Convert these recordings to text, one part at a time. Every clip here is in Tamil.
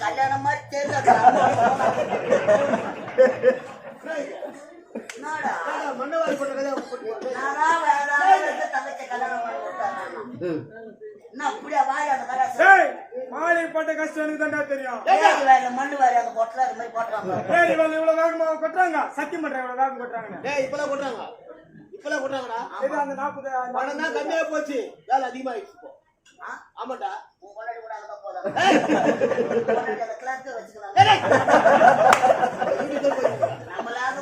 கல்யாணம் மாதிரி தெரியல பட்ட கஷ்டம் எனக்கு தான்டா தெரியும். மண்ணு வேற அந்த பொட்டல அது மாதிரி போட்டுறாங்க. டேய் இவங்க இவ்வளவு வேகமா கொட்டுறாங்க? சத்தியம் பண்றேன் இவ்வளவு வேகம் கொட்டுறாங்க டேய் இப்பலாம் கொட்டாங்க இப்பலாம் கொட்டாங்கடா இது அந்த நாற்பது அந்த பணம் தான் கம்மியா போச்சு. வேலை அதிகமாயிடுச்சு இப்போ? ஆமாடா உன் கொண்டாடி கூட அங்க போதும் கிளாஸ் வச்சுக்கலாம். நம்மளாக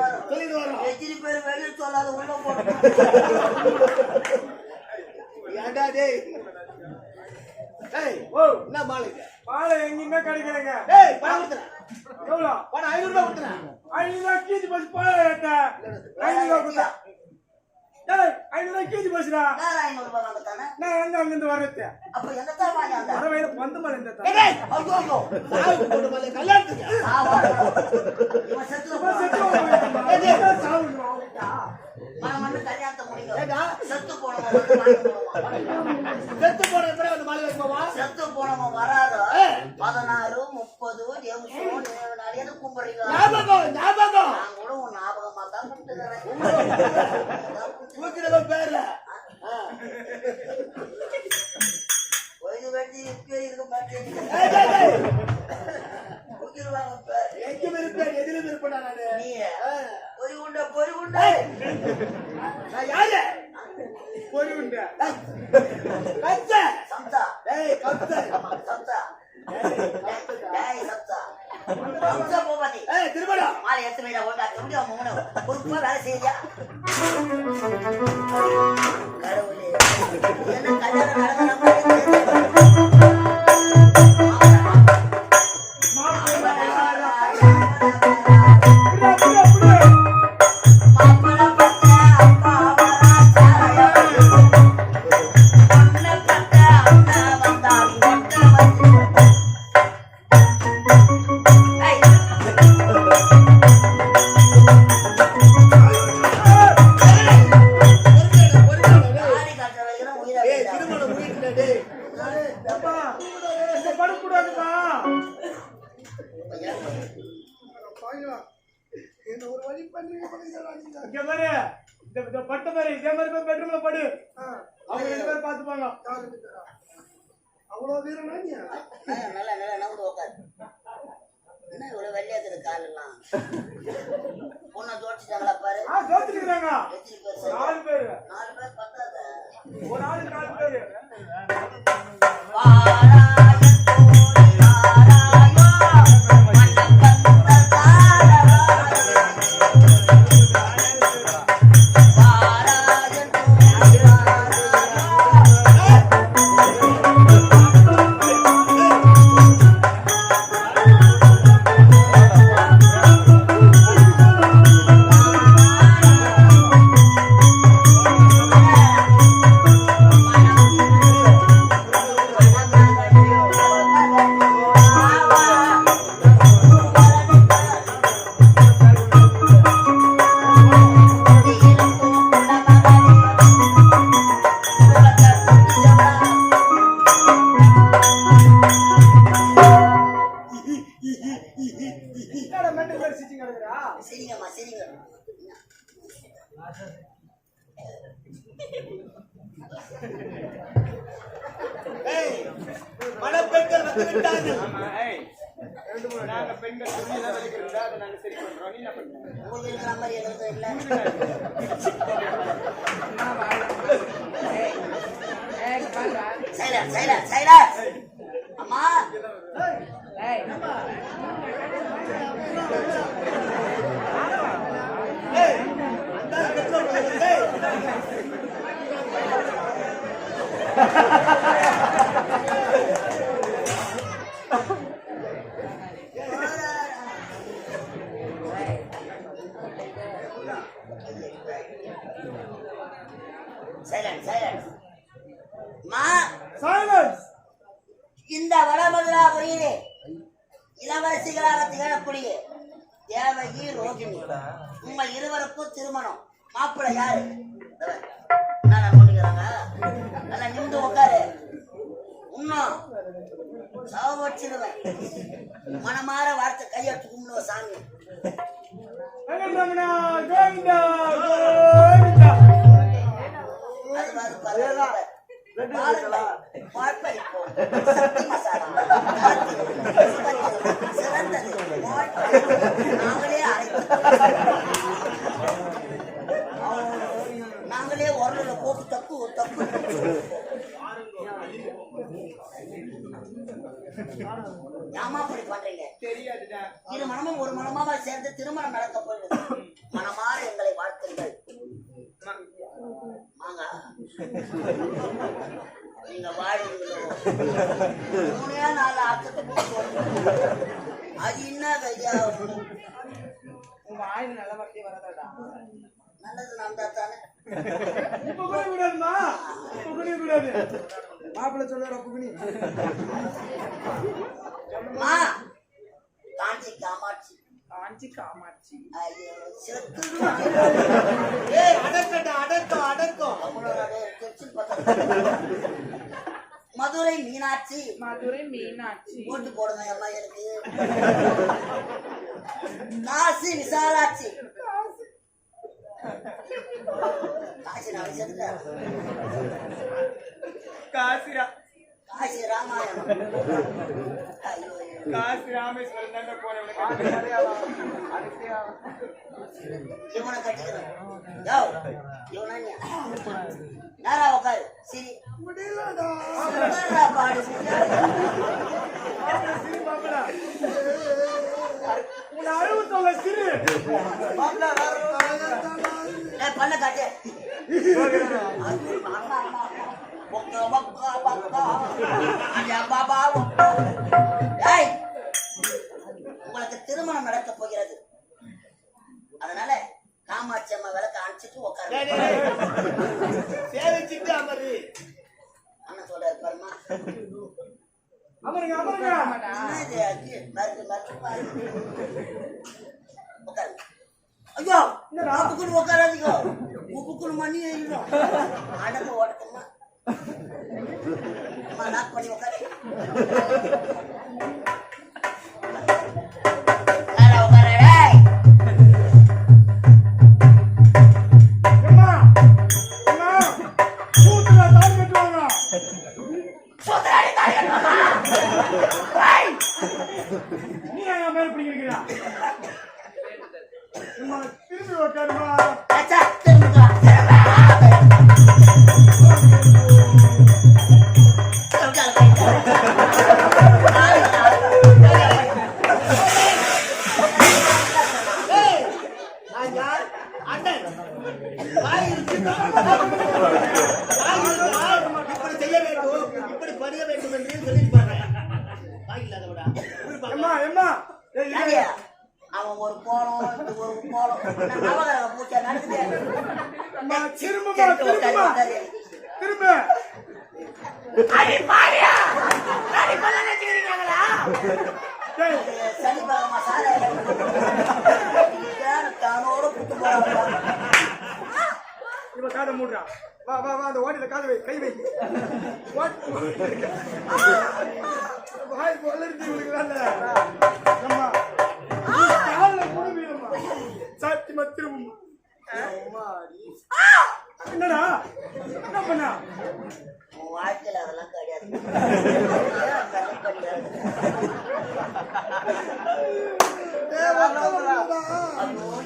வரோம். எத்தனை பேர் வெளியே சொல்லாத உள்ள போட்டு ஏன்டா டேய்? என்ன மாலைக்கு மாலை எங்கேயுமே கிடைக்கலங்க. டேய் பணம் கொடுத்துறேன் எவ்வளோ? பணம் ஐநூறு ரூபாய் கொடுத்துறேன் ஐநூறு ரூபாய் கீச்சு பஸ் பாலை ஏத்த ஐநூறு ரூபாய் கொடுத்தா. டேய் ஐநூறு யார் ஐநூறு ரூபாய் நான் எங்க அங்கிருந்து வர்றது அப்ப எங்க தான் வாங்க வர வயது பந்து மலை இந்த செத்து போனவன் வந்து வாங்கி போடுவான். செத்து போன பிறகு அந்த மாலை வைப்போமா செத்து போனவன் வராத. பதினாறு முப்பது நிமிஷம் நிறைய கும்பிடுறீங்க? ஞாபகம் ஞாபகம். நான் கூட உன் ஞாபகமா தான் தூக்கினவன் பேர்ல. ஒரு வெட்டி இருக்க. குடிச்சிருவாங்க பேர் எங்கும் இருப்பேன் எதிலும் இருப்பேன் நானு. நீ ஆ. பொறி உண்டை பொறி உண்டை நான் யாரு? பொறி உண்டு கச்ச சம்சா டேய் கச்ச சம்சா டேய் சம்சா திருமணம் மாலை எடுத்து வைடா ஒழுங்கா எப்படி அவன் மூணு பொறுப்பா வேலை செய்யா கடவுளே என்ன கல்யாணம் நடக்கிற இங்க பாரு. இந்த இந்த பட்டு பாரு. இதே மாதிரி போய் பெட்ரூம்ல படு. அவங்க ரெண்டு பேரும் பாத்துப்பாங்க அவ்வளவு வீரனா நீ? நல்லா நல்லா உட்காரு என்ன இவ்வளவு வெள்ளையா இருக்குது காலெல்லாம்? பொண்ணை தோட்டிட்டாங்களா பாரு? சேர்ந்து? நாலு பேரு. நாலு பேர் பத்தாத? ஒரு ஆளுக்கு நாலு பேரு. அம்மா ஏய் அந்த பெட்ரோல் போடுறது ஏய் இந்த வடமதுராபுரியிலே இளவரசிகளாக திகழக்கூடிய தேவகி ரோகிணி. உங்கள் இருவருக்கும் திருமணம். மாப்பிள்ளை யாரு? நல்லா போட்டுக்கிறாங்க. உட்காரு இன்னும் சாவ மனமாற வார்த்தை கையெடுத்து கும்பிடுவோம் சாமி. வாழை சக்தி மசாலா சிறந்தது நாங்களே நாங்களே உரல போட்டு தப்பு தப்பு. ஏமா அப்படி பண்றீங்க? இரு மனமும் ஒரு மனமாக சேர்ந்து திருமணம் நடக்க போகிறது. மனமாற எங்களை வாழ்த்துங்கள். வாங்க. நீங்க வாழ்வீங்களோ மூணே நாலு அர்த்தத்தை போட்டு அது என்ன கையா உங்க ஆயுள் நல்ல வராதாடா நல்லது நடந்தா தானே இப்ப கூட கூடாதுமா இப்ப கூட கூடாது மாப்பிள்ளை சொல்லுற புகுனி? காஞ்சி காமாட்சி. காஞ்சி காமாட்சி ஏய் அடக்கடா அடக்கம் அடக்கம் மதுரை மீனாட்சி. மதுரை மீனாட்சி. ஓட்டு போடுங்க அம்மா எனக்கு. காசி விசாலாட்சி. காசி. நான் காசிரா. காசி ராமாயணம். காசி ராமேஸ்வரம் தாண்டா போறவங்க உட்காரு சரி முடியலடா பாடு உன் அழுவு சிறு காட்டு பாபா, ஒக்க. ஏய், உங்களுக்கு திருமணம் நடக்க போகிறது அதனால காமாட்சி அம்மா விளக்க அணைச்சிட்டு டேய், உட்காரு டேய், டேய். சேவிச்சிட்டு அமரு அண்ணன் சொல்றாரு பாருமா அமருங்க அமருங்க என்ன இது அது? மருந்து, மருந்து, மருந்து. உட்காரு. ஐயோ உப்புக்குள் உட்காராதீங்க உப்புக்குள் மணி ஏறிடும் அடக்க ஓடட்டுமா அம்மா லாக் பண்ணி உட்காரு உட்கார, அவன் ஒரு கோலம் இது ஒரு கோலம். நான் நவகிரக பூஜை நடக்குது. அம்மா திரும்பமா திரும்ப. திரும்ப. அடி மாரியா அடி பல்ல நினைச்சுக்கிறீங்களா சனி பகமா சார தானோட புட்டு போறாங்க காதை மூடுறா வா வா வா அந்த ஓட்டில காதை வை கை வை சாத்தியமா என்னடா? என்ன பண்ணா? உன் வாழ்க்கையில அதெல்லாம் கிடையாது.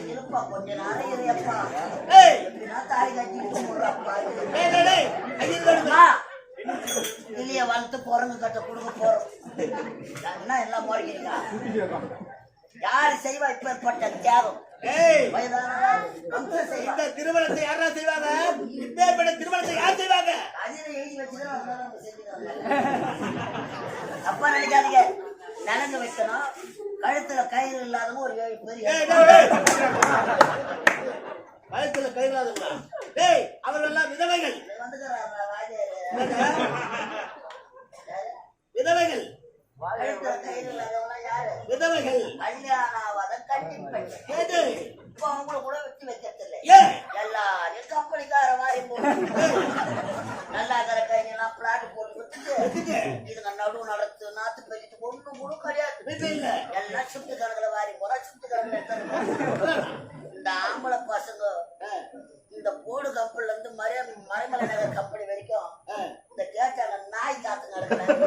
இருப்பா கொஞ்ச நாள் இருப்பா. ஏய். எப்படின்னா தாய் ஐயோ வருமா இல்லைய வளர்த்து குரங்கு கட்ட கொடுக்க போறோம். என்ன எல்லாம் யாரு செய்வா இப்பேற்பட்ட தியாகம்? இந்த திருமணத்தை யாரா செய்வாங்க? இப்பேற்பட்ட திருமணத்தை யார் செய்வாங்க. தப்பா நினைக்காதீங்க. நலங்கு வைக்கணும். கழுத்துல கயிறு இல்லாதவங்க ஒரு ஏழு பேர் ஏய் ஏறணும். டேய் டேய் வயசுல கைராதுங்களா டேய் அவர்கள் எல்லாம் விதவைகள் இது வந்துக்கிறாங்க வாத்தியாரு. விதவைகள் கழுத்துல கயிறு இல்லாதவங்க யாரு விதவைகள் கல்யாணாவத கட்டி பெண் ஏது இப்ப அவங்கள கூட வெட்டி வைக்கிறது இல்லை ஏன் எல்லாரையும் கம்பெனிக்கார மாதிரி போட்டு நல்லா இருக்கிற கைங்கெல்லாம் பிளாட் போட்டு விட்டுட்டு இதுங்க நடுவு நடத்து நாத்து பெருத்து ஒண்ணு கூட கிடையாது வீட்டு இல்ல எல்லாம் சுட்டு கணக்குல வாரி போறா சுட்டு கணக்குல எடுத்தாங்க இந்த ஆம்பளை பசங்க போடு கப்பல்ல இருந்து மறை மறைமலை நகர் கம்பெனி வரைக்கும் இந்த கேட்டாங்க நாய் காத்து நடக்கிறேன்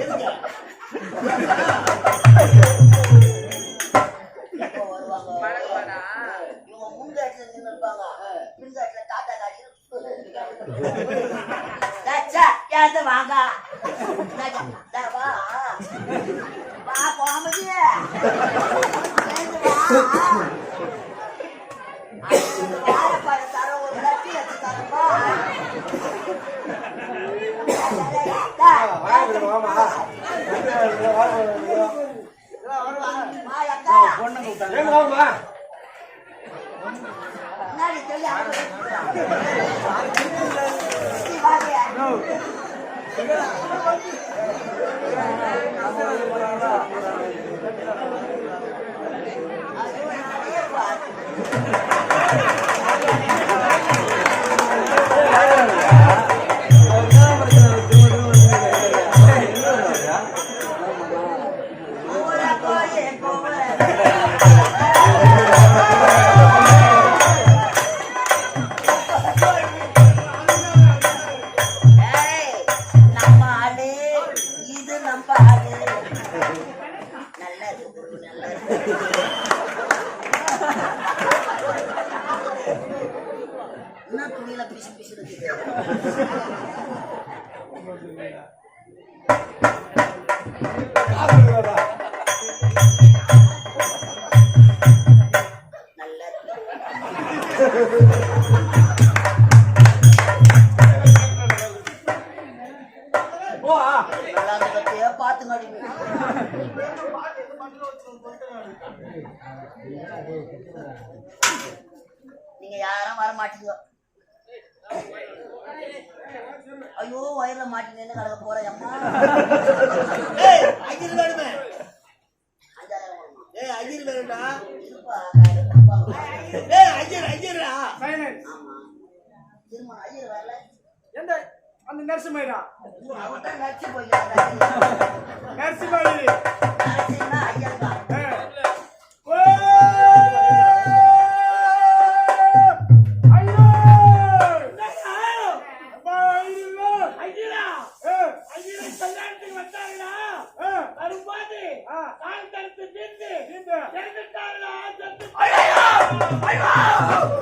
தா, வா, ஐயர் கொடுப்பாங்க. ஏய் ஐயர் ஐயரா சைலன்ஸ் வரல எந்த அந்த நர்ஸ் மேடா அவன் தான் மேடி நடிச்சுன்னா ஐயர் தான் எவனா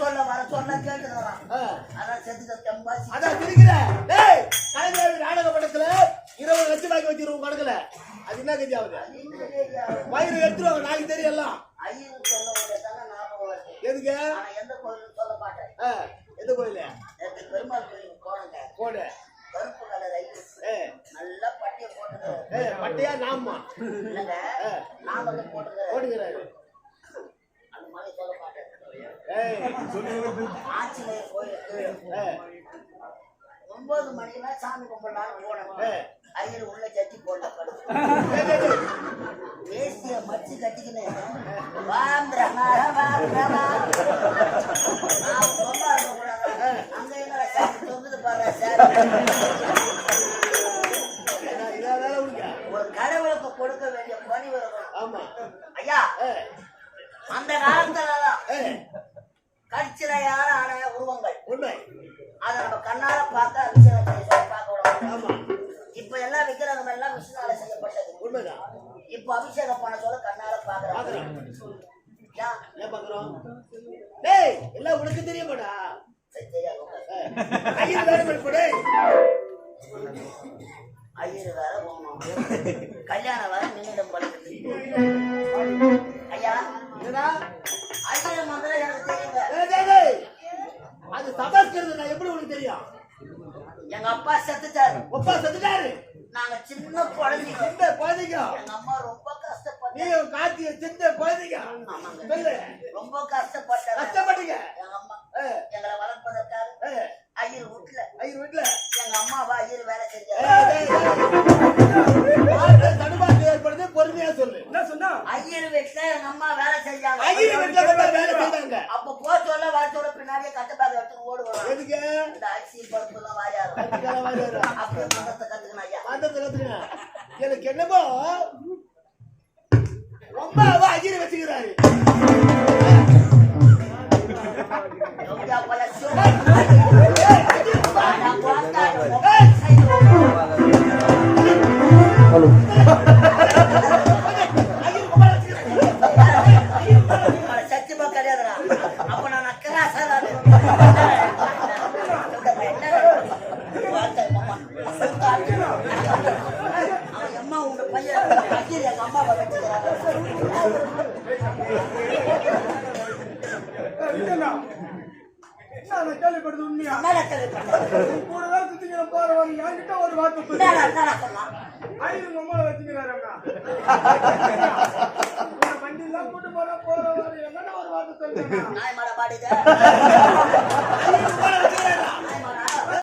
சொல்ல வர சொல்ல கேட்டுக்கிறான். அதான் செத்து தெம்பாசி. அதான் சிரிக்கிற. டேய் கலைஞர் நாடக படத்துல இருபது லட்சம் வாங்கி வச்சிருவோம் கணக்குல. அது என்ன கஞ்சி ஆகுது? வயிறு எடுத்துருவாங்க நாளைக்கு தெரியும் எல்லாம் ஐயருக்கு சொல்ல முடியாதாங்க ஞாபகம் வருது. எதுக்கு? ஆனா எந்த கோயிலும் சொல்ல மாட்டேன். எந்த கோயில? பெருமாள் கோயிலுக்கு போனங்க. போடு. கருப்பு கலர் ஐயர் ஏ. நல்லா பட்டியை போட்டுது ஏ பட்டையா நாமா? நாம போட்டுது போடுகிறாரு அந்த மாதிரி சொல்ல மாட்டேன் ஏய் ஆஞ்சநேயர் கோயிலுக்கு ஏ ஒன்பது மணிக்கு சாமி கும்பிடலான்னு போனோம். ஐயர் உள்ள ஜட்டி போட்ட படுத்து. ஏய், ஏய், ஏய். வேஷ்டிய மடிச்சு கட்டிக்கின்னு வாந்திர வாந்திர. அங்க சாமி தொங்குது பாரு உனக்கு. ஒரு கடவுளுக்கு கொடுக்க வேண்டிய பணி வரும் ஆமா. ஐயா அந்த காலத்துலதான் கட்சிலையான உருவங்கள். உண்மை. அதை நம்ம கண்ணால பார்க்க இப்ப எல்லாம் விக்கிரகம் எல்லாம் மிஷினால செய்யப்பட்டது. உண்மைதான். இப்ப அபிஷேகம் பண்ண சொல்ல கண்ணால ஏன்? பாக்குறோம் டேய் எல்லாம் உனக்கு தெரியுமாடா? ஐயர் வேணும் போடு. ஐயர் வேற போகணும். கல்யாணம் வேற நின்றுடும் படுக்குது ஐயா என்னடா ஐயர் மந்திரம் எனக்கு தெரியுங்க டேய், டேய், டேய். அது சமஸ்கிருதம் நான் எப்படி உனக்கு தெரியும் எங்க அப்பா செத்துட்டாரு ஒப்பா செத்துட்டாரு நாங்க சின்ன குழந்தைங்க சின்ன குழந்தைங்க எங்க அம்மா ரொம்ப நீ கஷ்டப்பட்டாங்க காத்திய சின்ன குழந்தைங்க. சொல்லு. ரொம்ப கஷ்டப்பட்டாங்க கஷ்டப்பட்டீங்க. எங்க அம்மா எங்களை வளர்ப்பதற்காக ஐயர் வீட்டுல. ஐயர் வீட்டுல. எங்க அம்மாவா ஐயர் வேலை. வாழ்க்கை தடுமாற்றம் ஏற்படுது பொறுமையா சொல்லு. என்ன சொன்னா? ஐயர் வீட்டுல எங்க அம்மா வேலை செஞ்சாங்க ஐயர் வீட்டுல கொண்டு வேலை செய்தாங்க அப்ப போச்சோல வாழ்த்தோட பின்னாடியே கட்டப்பாக எடுத்து ஓடுவாங்க. எதுக்கு? இந்த அரிசி பருப்பு எல்லாம் வாயாரு. அப்படியே மதத்தை கத்துக்கணும் ஐயா. எனக்கு என்னமோ ரொம்ப அவ ஐயர் வச்சுக்கிறாரு எங்க என்ன நான் கேள்விப்படுது? உண்மையா கூட தான் சுத்திக்கிற போற ஒரு என்கிட்ட ஒரு வார்த்தை? ஐயர் நம்மள வச்சுக்கிறாருங்க வண்டி எல்லாம் கூட்டு போற ஒரு வார்த்தை சொல்லுங்க.